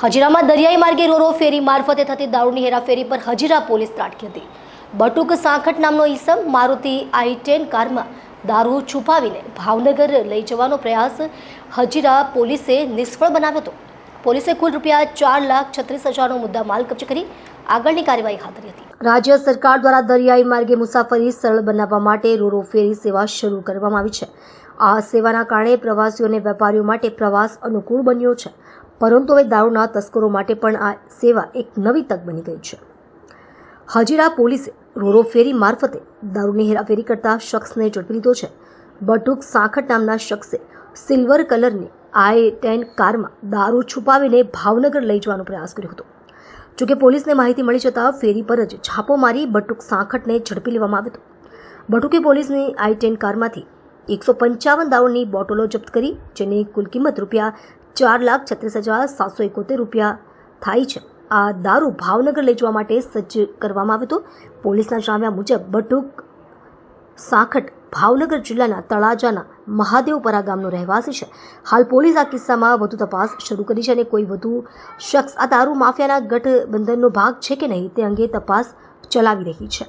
હજીરામાં દરિયાઈ માર્ગે રોરો ફેરી મારફતે થતી દારૂની હેરાફેરી પર હજીરા પોલીસ ત્રાટકી હતી. બટુક સાંખટ નામનો ઈસમ મારુતિ આઈ ટેન કારમાં દારૂ છુપાવીને ભાવનગર લઈ જવાનો પ્રયાસ હજીરા પોલીસે નિષ્ફળ બનાવ્યો હતો. પોલીસે કુલ રૂપિયા ચાર લાખ છત્રીસ હજારનો મુદ્દા માલ કબજે કરી આગળની કાર્યવાહી હાથ ધરી હતી. રાજ્ય સરકાર દ્વારા દરિયાઈ માર્ગે મુસાફરી સરળ બનાવવા માટે રોરો ફેરી સેવા શરૂ કરવામાં આવી છે. આ સેવાના કારણે પ્રવાસીઓ અને વેપારીઓ માટે પ્રવાસ અનુકૂળ બન્યો છે. પરંતુ હવે દારૂના તસ્કરો માટે પણ આ સેવા એક નવી તક બની ગઈ છે. હજીરા પોલીસે રોરો ફેરી મારફતે દારૂની હેરાફેરી કરતા શખ્સને ઝડપી લીધો છે. બટુક સાંખટ નામના શખ્સે સિલ્વર કલરની આઈ ટેન કારમાં દારૂ છુપાવીને ભાવનગર લઈ જવાનો પ્રયાસ કર્યો હતો. જોકે પોલીસને માહિતી મળી જતાં ફેરી પર જ છાપો મારી બટુક સાંખટને ઝડપી લેવામાં આવ્યો હતો. બટુકે પોલીસની આઈ ટેન કારમાંથી એકસો પંચાવન દારૂની બોટલો જપ્ત કરી, જેની કુલ કિંમત રૂપિયા ચાર લાખ છત્રીસ હજાર સાતસો એકોતેર રૂપિયા થાય છે. આ દારૂ ભાવનગર લઈ જવા માટે સજ્જ કરવામાં આવ્યો હતો. પોલીસના જણાવ્યા મુજબ બટુક સાંખટ ભાવનગર જિલ્લાના તળાજાના મહાદેવપરા ગામનો રહેવાસી છે. હાલ પોલીસ આ કિસ્સામાં વધુ તપાસ શરૂ કરી છે અને કોઈ વધુ શખ્સ આ દારૂ માફિયાના ગઠબંધનનો ભાગ છે કે નહીં તે અંગે તપાસ ચલાવી રહી છે.